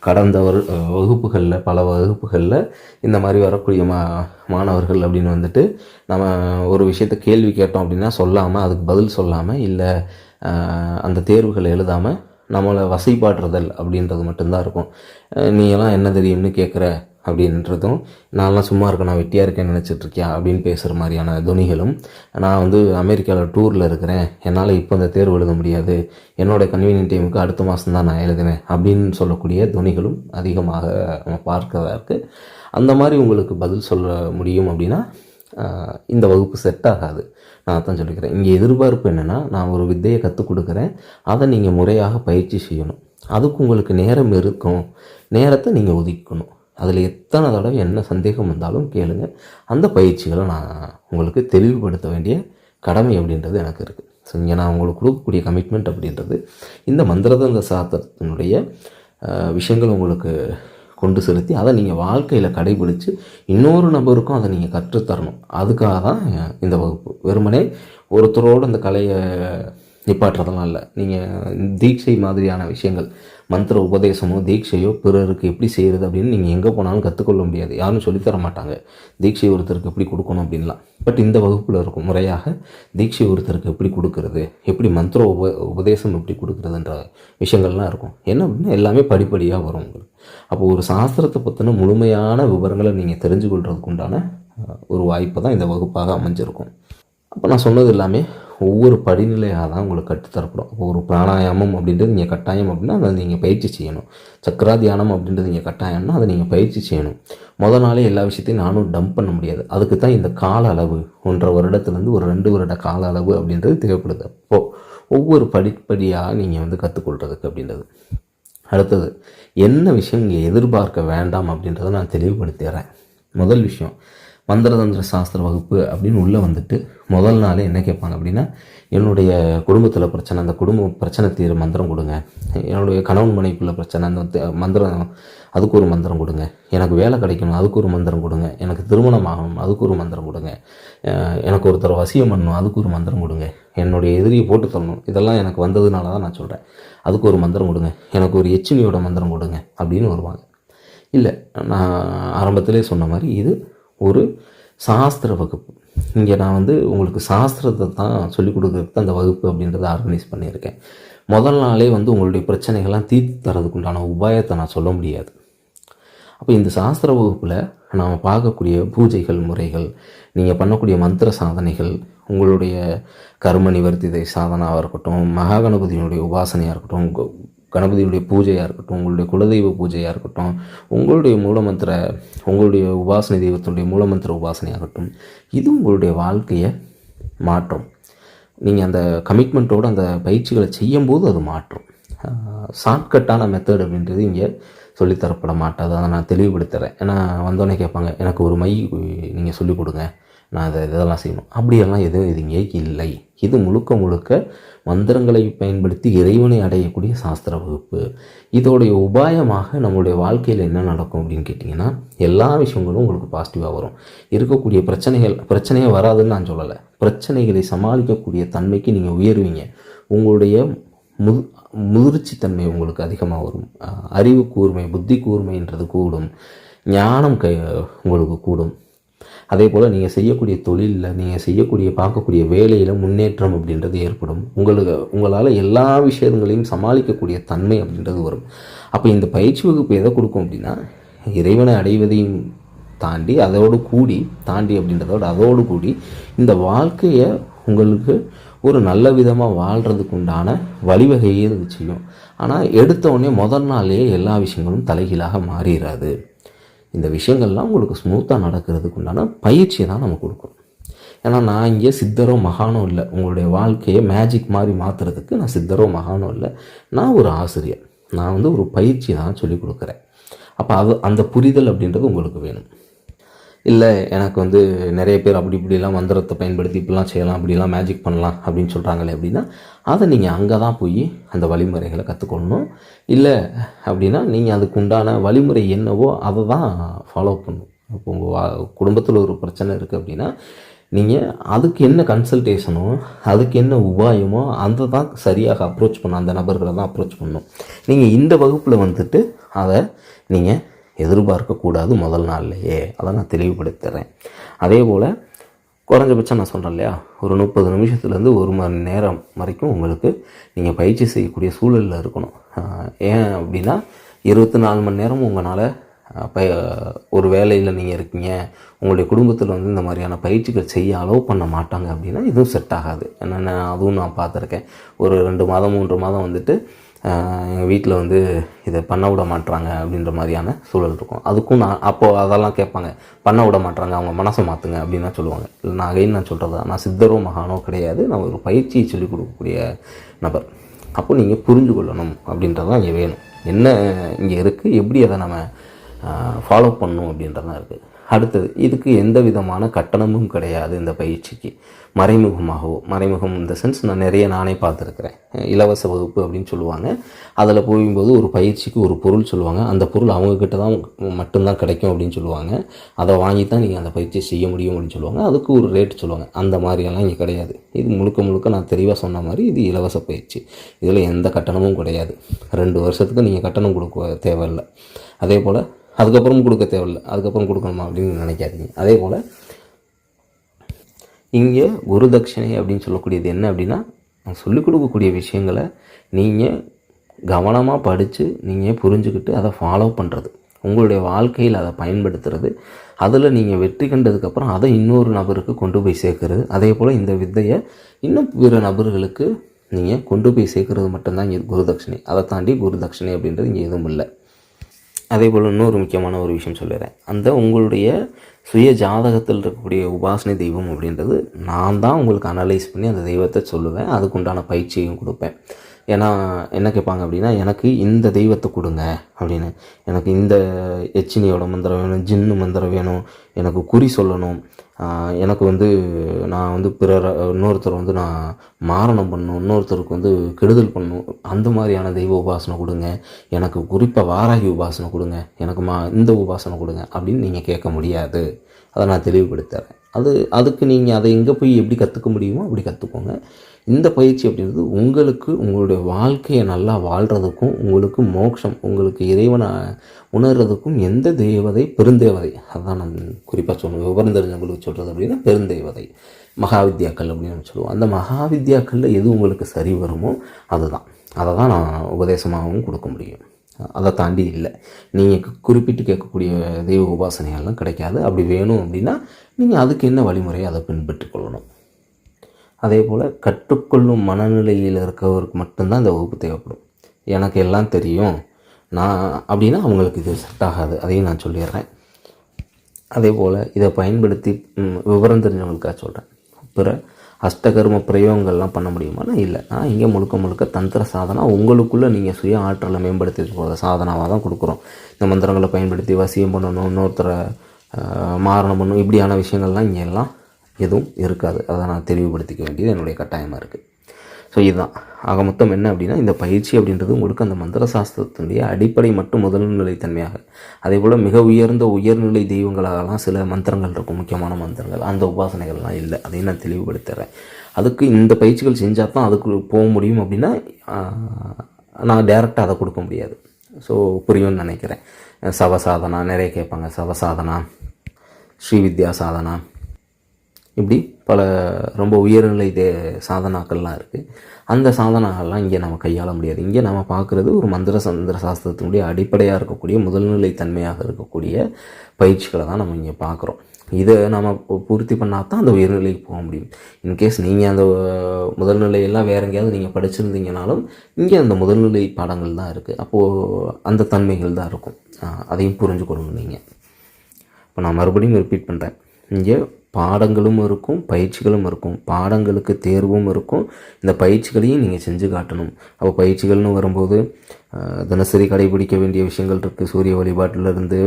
கடந்த வரு வகுப்புகளில் பல வகுப்புகளில் இந்த மாதிரி வரக்கூடிய மா மாணவர்கள் அப்படின்னு வந்துட்டு நம்ம ஒரு விஷயத்த கேள்வி கேட்டோம் அப்படின்னா சொல்லாமல் அதுக்கு பதில் சொல்லாமல் இல்லை அந்த தேர்வுகளை எழுதாமல் நம்மளை வசைப்பாடுறதல் அப்படின்றது மட்டும்தான் இருக்கும். அஹ் நீ எல்லாம் என்ன தெரியும்னு கேட்குற அப்படின்றதும் நான்லாம் சும்மா இருக்கேன் நான் வெட்டியாக இருக்கேன்னு நினச்சிட்ருக்கியா அப்படின்னு பேசுகிற மாதிரியான துணிகளும் நான் வந்து அமெரிக்காவில் டூரில் இருக்கிறேன். என்னால் இப்போ இந்த தேர்வு எழுத முடியாது. என்னோட கன்வீனியன் டைமுக்கு அடுத்த மாதம் தான் நான் எழுதுவேன் அப்படின்னு சொல்லக்கூடிய துணிகளும் அதிகமாக நம்ம பார்க்கறதா இருக்குது அந்த மாதிரி உங்களுக்கு பதில் சொல்ல முடியும் அப்படின்னா இந்த வகுப்பு செட் ஆகாது. நான் தான் சொல்லிக்கிறேன். இங்கே எதிர்பார்ப்பு என்னென்னா நான் ஒரு வித்தையை கற்றுக் கொடுக்குறேன். அதை நீங்கள் முறையாக பயிற்சி செய்யணும். அதுக்கு உங்களுக்கு நேரம் இருக்கும். நேரத்தை நீங்கள் ஒதுக்கணும். அதில் எத்தனை தடவை என்ன சந்தேகம் வந்தாலும் கேளுங்க. அந்த பயிற்சிகளை நான் உங்களுக்கு தெளிவுபடுத்த வேண்டிய கடமை அப்படின்றது எனக்கு இருக்குது ஸோ இங்கே நான் உங்களுக்கு கொடுக்கக்கூடிய கமிட்மெண்ட் அப்படின்றது இந்த மந்திரதந்த சாத்திரத்தினுடைய விஷயங்கள் உங்களுக்கு கொண்டு செலுத்தி அதை நீங்கள் வாழ்க்கையில் கடைபிடித்து இன்னொரு நபருக்கும் அதை நீங்கள் கற்றுத்தரணும். அதுக்காக தான் இந்த வகுப்பு. வெறுமனே ஒருத்தரோடு அந்த கலையை நிப்பாட்டுறதெல்லாம் இல்லை. நீங்கள் தீட்சை மாதிரியான விஷயங்கள் மந்திர உபதேசமோ தீட்சையோ பிறருக்கு எப்படி செய்கிறது அப்படின்னு நீங்கள் எங்கே போனாலும் கற்றுக்கொள்ள முடியாது. யாரும் சொல்லித்தர மாட்டாங்க. தீட்சை ஒருத்தருக்கு எப்படி கொடுக்கணும் அப்படின்லாம். பட் இந்த வகுப்பில் இருக்கும் முறையாக தீட்சை ஒருத்தருக்கு எப்படி கொடுக்கறது எப்படி மந்திர உப உபதேசம் எப்படி கொடுக்குறதுன்ற விஷயங்கள்லாம் இருக்கும். என்ன அப்படின்னா எல்லாமே படிப்படியாக வரும் உங்களுக்கு. அப்போ ஒரு சாஸ்திரத்தை பற்றின முழுமையான விவரங்களை நீங்கள் தெரிஞ்சு கொள்றதுக்கு உண்டான ஒரு வாய்ப்பு தான் இந்த வகுப்பாக அமைஞ்சிருக்கும். அப்போ நான் சொன்னது எல்லாமே ஒவ்வொரு படிநிலையாக தான் உங்களுக்கு கற்றுத்தரப்படும் இப்போ ஒரு பிராணாயாமம் அப்படின்றது நீங்கள் கட்டாயம் அப்படின்னா அதை நீங்கள் பயிற்சி செய்யணும். சக்கரா தியானம் அப்படின்றது நீங்கள் கட்டாயம்னா அதை நீங்கள் பயிற்சி செய்யணும். முத நாளே எல்லா விஷயத்தையும் நானும் டம்ப் பண்ண முடியாது. அதுக்கு தான் இந்த கால அளவு ஒன்றரை வருடத்துலேருந்து ஒரு ரெண்டு வருட கால அளவு அப்படின்றது தேவைப்படுது. அப்போது ஒவ்வொரு படிப்படியாக நீங்கள் வந்து கற்றுக்கொள்றதுக்கு அப்படின்றது. அடுத்தது என்ன விஷயம் இங்கே எதிர்பார்க்க வேண்டாம் அப்படின்றத நான் தெளிவுபடுத்திடுறேன் முதல் விஷயம் மந்திரதந்திர சாஸ்திர வகுப்பு அப்படின்னு உள்ளே வந்துட்டு முதல் நாளே என்ன கேட்பாங்க அப்படின்னா என்னுடைய குடும்பத்தில் பிரச்சனை அந்த குடும்ப பிரச்சனை தீர மந்திரம் கொடுங்க. என்னுடைய கணவன் மனைவிக்குள்ள பிரச்சனை அந்த மந்திரம் அதுக்கு ஒரு மந்திரம் கொடுங்க. எனக்கு வேலை கிடைக்கணும் அதுக்கு ஒரு மந்திரம் கொடுங்க. எனக்கு திருமணம் ஆகணும் அதுக்கு ஒரு மந்திரம் கொடுங்க. எனக்கு ஒருத்தர் வசியம் பண்ணணும் அதுக்கு ஒரு மந்திரம் கொடுங்க. என்னுடைய எதிரியை போட்டு தரணும் இதெல்லாம் எனக்கு வந்ததுனால தான் நான் சொல்கிறேன் அதுக்கு ஒரு மந்திரம் கொடுங்க. எனக்கு ஒரு எச்சினியோட மந்திரம் கொடுங்க அப்படின்னு வருவாங்க. இல்லை நான் ஆரம்பத்திலே சொன்ன மாதிரி இது ஒரு சாஸ்திர வகுப்பு. இங்கே நான் வந்து உங்களுக்கு சாஸ்திரத்தை தான் சொல்லிக் கொடுக்குறதுக்கு தான் அந்த வகுப்பு அப்படின்றத ஆர்கனைஸ் பண்ணியிருக்கேன். முதல் நாளே வந்து உங்களுடைய பிரச்சனைகள்லாம் தீர்த்து தரதுக்குண்டான உபாயத்தை நான் சொல்ல முடியாது. அப்போ இந்த சாஸ்திர வகுப்பில் நாம் பார்க்கக்கூடிய பூஜைகள் முறைகள் நீங்கள் பண்ணக்கூடிய மந்திர சாதனைகள் உங்களுடைய கர்ம நிவர்த்திதை சாதனாவாக இருக்கட்டும் மகாகணபதியினுடைய உபாசனையாக இருக்கட்டும் கு- கணபதியுடைய பூஜையாக இருக்கட்டும் உங்களுடைய குலதெய்வ பூஜையாக இருக்கட்டும் உங்களுடைய மூலமந்திர உங்களுடைய உபாசனை தெய்வத்தினுடைய மூலமந்திர உபாசனையாகட்டும் இது உங்களுடைய வாழ்க்கையை மாற்றும். நீங்கள் அந்த கமிட்மெண்ட்டோடு அந்த பயிற்சிகளை செய்யும்போது அது மாற்றும். ஷார்ட்கட்டான மெத்தட் அப்படின்றது இங்கே சொல்லித்தரப்பட மாட்டாது. அதை நான் தெளிவுபடுத்துகிறேன் ஏன்னா வந்தோடனே கேட்பாங்க எனக்கு ஒரு மை நீங்கள் சொல்லிக் கொடுங்க. நான் அதை இதெல்லாம் செய்யணும். அப்படியெல்லாம் எதுவும் இது இங்கே இல்லை. இது முழுக்க முழுக்க மந்திரங்களை பயன்படுத்தி இறைவனை அடையக்கூடிய சாஸ்திர வகுப்பு. இதோடைய உபாயமாக நம்மளுடைய வாழ்க்கையில் என்ன நடக்கும் அப்படின்னு கேட்டிங்கன்னா எல்லா விஷயங்களும் உங்களுக்கு பாசிட்டிவாக வரும். இருக்கக்கூடிய பிரச்சனைகள் பிரச்சனையே வராதுன்னு நான் சொல்லலை. பிரச்சனைகளை சமாளிக்கக்கூடிய தன்மைக்கு நீங்கள் உயருவீங்க. உங்களுடைய முது முதிர்ச்சித்தன்மை உங்களுக்கு அதிகமாக வரும். அறிவு கூர்மை புத்தி கூர்மைன்றது கூடும். ஞானம் கை உங்களுக்கு கூடும். அதே போல் நீங்கள் செய்யக்கூடிய தொழிலில் நீங்கள் செய்யக்கூடிய பார்க்கக்கூடிய வேலையில் முன்னேற்றம் அப்படின்றது ஏற்படும். உங்களுக்கு உங்களால் எல்லா விஷயங்களையும் சமாளிக்கக்கூடிய தன்மை அப்படின்றது வரும். அப்போ இந்த பயிற்சி வகுப்பு எதை கொடுக்கும் அப்படின்னா இறைவனை அடைவதையும் தாண்டி அதோடு கூடி தாண்டி அப்படின்றதோட அதோடு கூடி இந்த வாழ்க்கையை உங்களுக்கு ஒரு நல்ல விதமாக வாழ்கிறதுக்கு உண்டான வழிவகையே இது செய்யும். ஆனால் எடுத்த உடனே முதல் நாள்லேயே எல்லா விஷயங்களும் தலைகீழாக மாறிடாது இந்த விஷயங்கள்லாம் உங்களுக்கு ஸ்மூத்தாக நடக்கிறதுக்கு உண்டான பயிற்சியை தான் நம்ம கொடுக்கணும். ஏன்னா நான் இங்கே சித்தரோ மகானோ இல்லை. உங்களுடைய வாழ்க்கையை மேஜிக் மாதிரி மாற்றுறதுக்கு நான் சித்தரோ மகானோ இல்லை. நான் ஒரு ஆசிரியர். நான் வந்து ஒரு பயிற்சி தான் சொல்லிக் கொடுக்குறேன். அப்போ அது அந்த புரிதல் அப்படின்றது உங்களுக்கு வேணும். இல்லை எனக்கு வந்து நிறைய பேர் அப்படி இப்படிலாம் மந்திரத்தை பயன்படுத்தி இப்படிலாம் செய்யலாம் அப்படிலாம் மேஜிக் பண்ணலாம் அப்படின்னு சொல்கிறாங்களே அப்படின்னா அதை நீங்கள் அங்கே தான் போய் அந்த வழிமுறைகளை கற்றுக்கொள்ளணும் இல்லை அப்படின்னா நீங்கள் அதுக்கு உண்டான வழிமுறை என்னவோ அதை தான் ஃபாலோ பண்ணணும். இப்போ உங்கள் வா குடும்பத்தில் ஒரு பிரச்சனை இருக்குது அப்படின்னா நீங்கள் அதுக்கு என்ன கன்சல்டேஷனோ அதுக்கு என்ன உபாயமோ அந்த தான் சரியாக அப்ரோச் பண்ணணும் அந்த நபர்களை தான் அப்ரோச் பண்ணணும். நீங்கள் இந்த வகுப்பில் வந்துட்டு அதை நீங்கள் எதிர்பார்க்கக்கூடாது முதல் நாள்லையே. அதை நான் தெளிவுபடுத்துகிறேன் அதே போல் குறைஞ்சபட்சம் நான் சொல்கிறேன் இல்லையா? ஒரு முப்பது நிமிஷத்துலேருந்து ஒரு மணி நேரம் வரைக்கும் உங்களுக்கு நீங்கள் பயிற்சி செய்யக்கூடிய சூழலில் இருக்கணும். ஏன் அப்படின்னா இருபத்தி நாலு மணி நேரம் உங்களால் ப ஒரு வேலையில் நீங்கள் இருக்கீங்க. உங்களுடைய குடும்பத்தில் வந்து இந்த மாதிரியான பயிற்சிகள் செய்ய அலோவ் பண்ண மாட்டாங்க அப்படின்னா இதுவும் செட் ஆகாது. என்னென்ன அதுவும் நான் பார்த்துருக்கேன். ஒரு ரெண்டு மாதம் மூன்று மாதம் வந்துட்டு எங்கள் வீட்டில் வந்து இதை பண்ண விட மாட்றாங்க அப்படின்ற மாதிரியான சூழல் இருக்கும். அதுக்கும் நான் அப்போது அதெல்லாம் கேட்பாங்க பண்ண விட மாட்றாங்க அவங்க மனசை மாற்றுங்க அப்படின்னு சொல்லுவாங்க. இல்லை நான் அகைன் நான் சொல்கிறதா நான் சித்தரோ மகானோ கிடையாது நான் ஒரு பயிற்சியை சொல்லிக் கொடுக்கக்கூடிய நபர். அப்போ நீங்கள் புரிஞ்சு கொள்ளணும் அப்படின்றது தான் இங்கே வேணும். என்ன இங்கே இருக்குது எப்படி அதை நம்ம ஃபாலோ பண்ணணும் அப்படின்றதான் இருக்குது அடுத்தது இதுக்கு எந்த விதமான கட்டணமும் கிடையாது இந்த பயிற்சிக்கு. மறைமுகமாகவோ மறைமுகம் இந்த சென்ஸ் நான் நிறைய நானே பார்த்துருக்குறேன். இலவச வகுப்பு அப்படின்னு சொல்லுவாங்க. அதில் போகும்போது ஒரு பயிற்சிக்கு ஒரு பொருள் சொல்லுவாங்க. அந்த பொருள் அவங்கக்கிட்ட தான் மட்டும்தான் கிடைக்கும் அப்படின்னு சொல்லுவாங்க. அதை வாங்கி தான் நீங்கள் அந்த பயிற்சியை செய்ய முடியும் அப்படின்னு சொல்லுவாங்க. அதுக்கு ஒரு ரேட் சொல்லுவாங்க. அந்த மாதிரியெல்லாம் இங்கே கிடையாது. இது முழுக்க முழுக்க நான் தெளிவாக சொன்ன மாதிரி இது இலவச பயிற்சி. இதில் எந்த கட்டணமும் கிடையாது. ரெண்டு வருஷத்துக்கு நீங்கள் கட்டணம் கொடுக்க தேவையில்லை. அதே போல் அதுக்கப்புறம் கொடுக்க தேவையில்லை. அதுக்கப்புறம் கொடுக்கணுமா அப்படின்னு நினைக்காதீங்க. அதே போல் இங்கே குரு தட்சிணை அப்படின்னு சொல்லக்கூடியது என்ன அப்படின்னா நான் சொல்லிக் கொடுக்கக்கூடிய விஷயங்களை நீங்கள் கவனமாக படித்து நீங்கள் புரிஞ்சுக்கிட்டு அதை ஃபாலோ பண்ணுறது உங்களுடைய வாழ்க்கையில் அதை பயன்படுத்துறது. அதில் நீங்கள் வெற்றி கண்டதுக்கப்புறம் அதை இன்னொரு நபருக்கு கொண்டு போய் சேர்க்கறது. அதே போல் இந்த வித்தையை இன்னும் பிற நபர்களுக்கு நீங்கள் கொண்டு போய் சேர்க்கறது மட்டும்தான் இங்கே குரு தட்சிணை. அதை தாண்டி குரு தட்சிணை அப்படின்றது இங்கே எதுவும் இல்லை. அதே போல் இன்னொரு முக்கியமான ஒரு விஷயம் சொல்லிடுறேன் அந்த உங்களுடைய சுய ஜாதகத்தில் இருக்கக்கூடிய உபாசனை தெய்வம் அப்படின்றது நான் தான் உங்களுக்கு அனலைஸ் பண்ணி அந்த தெய்வத்தை சொல்லுவேன். அதுக்குண்டான பயிற்சியும் கொடுப்பேன். ஏன்னா என்ன கேட்பாங்க அப்படின்னா எனக்கு இந்த தெய்வத்தை கொடுங்க அப்படின்னு. எனக்கு இந்த எச்சினியோட மந்திரம் வேணும் ஜின்னு மந்திரம் வேணும் எனக்கு குறி சொல்லணும் எனக்கு வந்து நான் வந்து பிறர் இன்னொருத்தர் வந்து நான் மாரணம் பண்ணும் இன்னொருத்தருக்கு வந்து கெடுதல் பண்ணும் அந்த மாதிரியான தெய்வ உபாசனை கொடுங்க. எனக்கு குறிப்பாக வாராகி உபாசனை கொடுங்க. எனக்கு மா இந்த உபாசனை கொடுங்க அப்படின்னு நீங்கள் கேட்க முடியாது. அதை நான் தெளிவுபடுத்துகிறேன் அது அதுக்கு நீங்கள் அதை எங்கே போய் எப்படி கற்றுக்க முடியுமோ அப்படி கற்றுக்கோங்க இந்த பயிற்சி அப்படின்றது உங்களுக்கு உங்களுடைய வாழ்க்கையை நல்லா வாழ்கிறதுக்கும் உங்களுக்கு மோட்சம் உங்களுக்கு இறைவனை உணர்கிறதுக்கும் எந்த தேவதை? பெருந்தேவதை. அதான் நான் குறிப்பாக சொல்லுவேன் விவரம் தெரிஞ்சவங்களுக்கு சொல்கிறது அப்படின்னா பெருந்தேவதை. மகாவித்யாக்கள் அப்படின்னு நம்ம சொல்லுவோம். அந்த மகாவித்யாக்களில் எது உங்களுக்கு சரி வருமோ அதுதான். அதை தான் நான் உபதேசமாகவும் கொடுக்க முடியும். அதை தாண்டி இல்லை. நீங்கள் குறிப்பிட்டு கேட்கக்கூடிய தெய்வ உபாசனைகள்லாம் கிடைக்காது. அப்படி வேணும் அப்படின்னா நீங்கள் அதுக்கு என்ன வழிமுறையை அதை பின்பற்றிக் கொள்ளணும்? அதே போல் கற்றுக்கொள்ளும் மனநிலையில் இருக்கவருக்கு மட்டும்தான் இந்த வகுப்பு தேவைப்படும். எனக்கு எல்லாம் தெரியும். நான் அப்படின்னா அவங்களுக்கு இது செட் ஆகாது. அதையும் நான் சொல்லிடுறேன். அதே போல் இதை பயன்படுத்தி விவரம் தெரிஞ்சவங்களுக்காக சொல்கிறேன் பிற அஷ்டகர்ம பிரயோகங்கள்லாம் பண்ண முடியுமானா இல்லை. நான் இங்கே முழுக்க முழுக்க தந்திர சாதனா உங்களுக்குள்ளே நீங்கள் சுய ஆற்றலை மேம்படுத்தி போகிற சாதனாவாக தான் கொடுக்குறோம். இந்த மந்திரங்களை பயன்படுத்தி வசியம் பண்ணணும் இன்னொருத்தரை மாறணும் மாரணம் பண்ணணும் இப்படியான விஷயங்கள்லாம் இங்கே எல்லாம் எதுவும் இருக்காது. அதை நான் தெளிவுபடுத்திக்க வேண்டியது என்னுடைய கட்டாயமாக இருக்குது ஸோ இதுதான். ஆக மொத்தம் என்ன அப்படின்னா இந்த பயிற்சி அப்படின்றது உங்களுக்கு அந்த மந்திர சாஸ்திரத்தினுடைய அடிப்படை மட்டும் முதல்நிலை தன்மையாக அதே போல் மிக உயர்ந்த உயர்நிலை தெய்வங்களாகலாம் சில மந்திரங்கள் இருக்கும் முக்கியமான மந்திரங்கள். அந்த உபாசனைகள்லாம் இல்லை. அதையும் நான் தெளிவுபடுத்துகிறேன் அதுக்கு இந்த பயிற்சிகள் செஞ்சால் தான் அதுக்கு போக முடியும் அப்படின்னா நான் டேரெக்டாக அதை கொடுக்க முடியாது. ஸோ புரியும்னு நினைக்கிறேன். சவசாதனா நிறைய கேட்பாங்க. சவசாதனா ஸ்ரீவித்யா சாதனா இப்படி பல ரொம்ப உயர்நிலை தே சாதனாக்கள்லாம் இருக்குது அந்த சாதனாகள்லாம் இங்கே நம்ம கையாள முடியாது. இங்கே நம்ம பார்க்குறது ஒரு மந்திர சந்திர சாஸ்திரத்தினுடைய அடிப்படையாக இருக்கக்கூடிய முதல்நிலை தன்மையாக இருக்கக்கூடிய பயிற்சிகளை தான் நம்ம இங்கே பார்க்குறோம். இதை நம்ம பூர்த்தி பண்ணால் தான் அந்த உயர்நிலைக்கு போக முடியும். இன்கேஸ் நீங்கள் அந்த முதல்நிலையெல்லாம் வேற எங்கேயாவது நீங்கள் படிச்சிருந்தீங்கனாலும் இங்கே அந்த முதல்நிலை பாடங்கள் தான் இருக்குது அப்போது அந்த தன்மைகள் தான் இருக்கும். அதையும் அதையும் புரிஞ்சுக்கணும் நீங்கள் இப்போ நான் மறுபடியும் ரிப்பீட் பண்ணுறேன் இங்கே பாடங்களும் இருக்கும் பயிற்சிகளும் இருக்கும். பாடங்களுக்கு தேர்வும் இருக்கும். இந்த பயிற்சிகளையும் நீங்கள் செஞ்சு காட்டணும். அப்போ பயிற்சிகள்னு வரும்போது தினசரி கடைபிடிக்க வேண்டிய விஷயங்கள் இருக்குது சூரிய வழிபாட்டிலேருந்து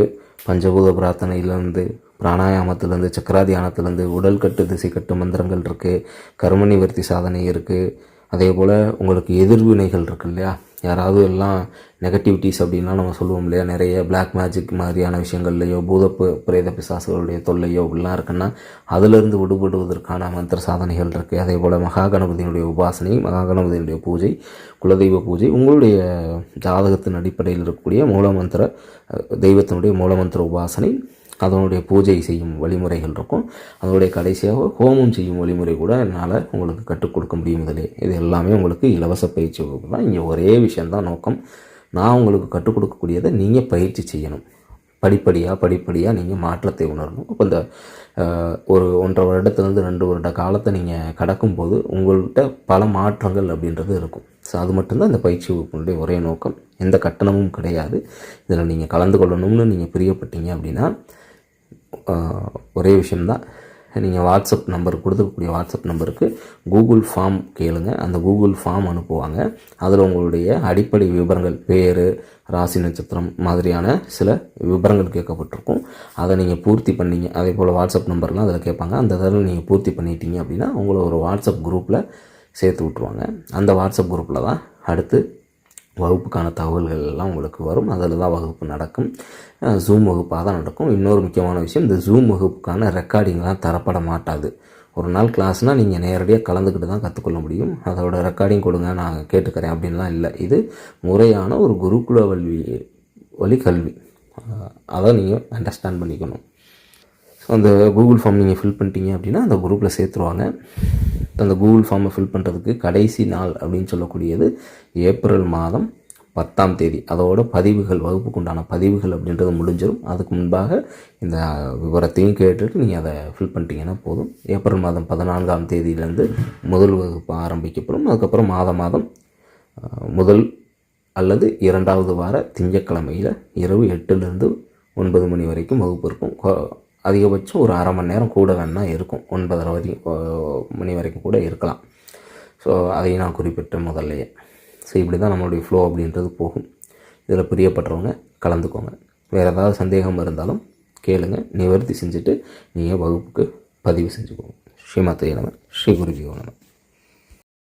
பஞ்சபூத பிரார்த்தனையிலேருந்து பிராணாயாமத்திலேருந்து சக்கராதியானத்திலேருந்து உடல் கட்டு திசை கட்டு மந்திரங்கள் இருக்குது கர்ம நிவர்த்தி சாதனை இருக்குது அதே போல் உங்களுக்கு எதிர்வினைகள் இருக்கு இல்லையா? யாராவது எல்லாம் நெகட்டிவிட்டிஸ் அப்படின்லாம் நம்ம சொல்லுவோம் இல்லையா? நிறைய பிளாக் மேஜிக் மாதிரியான விஷயங்கள்லையோ பூத பிரேத பிசாசுகளுடைய தொல்லையோ இப்படிலாம் இருக்குன்னா அதிலிருந்து விடுபடுவதற்கான மந்திர சாதனைகள் இருக்குது அதே போல் மகா கணபதியினுடைய உபாசனை மகா கணபதியினுடைய பூஜை குலதெய்வ பூஜை உங்களுடைய ஜாதகத்தின் அடிப்படையில் இருக்கக்கூடிய மூலமந்திர தெய்வத்தினுடைய மூலமந்திர உபாசனை அதனுடைய பூஜை செய்யும் வழிமுறைகள் இருக்கும். அதனுடைய கடைசியாக ஹோமம் செய்யும் வழிமுறை கூட என்னால் உங்களுக்கு கற்றுக் கொடுக்க முடியும் இதிலே. இது எல்லாமே உங்களுக்கு இலவச பயிற்சி வகுப்பு தான். இங்கே ஒரே விஷயந்தான் நோக்கம். நான் உங்களுக்கு கற்றுக் கொடுக்கக்கூடியதை நீங்கள் பயிற்சி செய்யணும். படிப்படியாக படிப்படியாக நீங்கள் மாற்றத்தை உணரணும். அப்போ இந்த ஒரு ஒன்றரை வருடத்துலேருந்து ரெண்டு வருட காலத்தை நீங்கள் கடக்கும்போது உங்கள்கிட்ட பல மாற்றங்கள் அப்படின்றது இருக்கும். ஸோ அது மட்டும்தான் இந்த பயிற்சி வகுப்பினுடைய ஒரே நோக்கம். எந்த கட்டணமும் கிடையாது. இதில் நீங்கள் கலந்து கொள்ளணும்னு நீங்கள் பிரியப்பட்டீங்க அப்படின்னா ஒரே விஷயம்தான். நீங்கள் வாட்ஸ்அப் நம்பர் கொடுத்துருக்கக்கூடிய வாட்ஸ்அப் நம்பருக்கு கூகுள் ஃபார்ம் கேளுங்க. அந்த கூகுள் ஃபார்ம் அனுப்புவாங்க. அதில் உங்களுடைய அடிப்படை விவரங்கள் பேர் ராசி நட்சத்திரம் மாதிரியான சில விவரங்கள் கேட்கப்பட்டிருக்கும். அதை நீங்கள் பூர்த்தி பண்ணீங்க. அதே போல் வாட்ஸ்அப் நம்பர்லாம் அதில் கேட்பாங்க. அந்த இதில் நீங்கள் பூர்த்தி பண்ணிட்டீங்க அப்படின்னா உங்களை ஒரு வாட்ஸ்அப் குரூப்பில் சேர்த்து விட்ருவாங்க அந்த வாட்ஸ்அப் குரூப்பில் தான் அடுத்து வகுப்புக்கான தகவல்கள் எல்லாம் உங்களுக்கு வரும். அதில் தான் வகுப்பு நடக்கும். ஜூம் வகுப்பாக தான் நடக்கும். இன்னொரு முக்கியமான விஷயம் இந்த ஜூம் வகுப்புக்கான ரெக்கார்டிங்லாம் தரப்பட மாட்டாது. ஒரு நாள் கிளாஸ்னால் நீங்கள் நேரடியாக கலந்துக்கிட்டு தான் கற்றுக்கொள்ள முடியும். அதோட ரெக்கார்டிங் கொடுங்க நான் கேட்டுக்கிறேன் அப்படின்லாம் இல்லை. இது முறையான ஒரு குருகுல வல்வி வழி கல்வி. அதை நீங்கள் அண்டர்ஸ்டாண்ட் பண்ணிக்கணும். அந்த கூகுள் ஃபார்ம் நீங்கள் ஃபில் பண்ணிட்டீங்க அப்படின்னா அந்த குரூப்பில் சேர்த்துருவாங்க. அந்த கூகுள் ஃபார்மை ஃபில் பண்ணுறதுக்கு கடைசி நாள் அப்படின்னு சொல்லக்கூடியது ஏப்ரல் மாதம் பத்தாம் தேதி. அதோட பதிவுகள் வகுப்புக்குண்டான பதிவுகள் அப்படின்றது முடிஞ்சிடும் அதுக்கு முன்பாக இந்த விவரத்தையும் கேட்டுட்டு நீங்கள் அதை ஃபில் பண்ணிட்டீங்கன்னா போதும். ஏப்ரல் மாதம் பதினான்காம் தேதியிலேருந்து முதல் வகுப்பு ஆரம்பிக்கப்படும். அதுக்கப்புறம் மாதம் மாதம் முதல் அல்லது இரண்டாவது வார திங்கக்கிழமையில் இரவு எட்டுலேருந்து ஒன்பது மணி வரைக்கும் வகுப்பு இருக்கும். அதிகபட்சம் ஒரு அரை மணி நேரம் கூட வேணால் இருக்கும். ஒன்பதரை வரைக்கும் மணி வரைக்கும் கூட இருக்கலாம். ஸோ அதையும் நான் குறிப்பிட்டேன் முதல்லையே. ஸோ இப்படி தான் நம்மளுடைய ஃப்ளோ அப்படின்றது போகும். இதில் பிரியப்படுறவங்க கலந்துக்கோங்க. வேறு ஏதாவது சந்தேகம் இருந்தாலும் கேளுங்க. நிவர்த்தி செஞ்சுட்டு நீங்கள் வகுப்புக்கு பதிவு செஞ்சுக்கோங்க. ஸ்ரீமாத்திரை நம ஸ்ரீ குருஜி நம.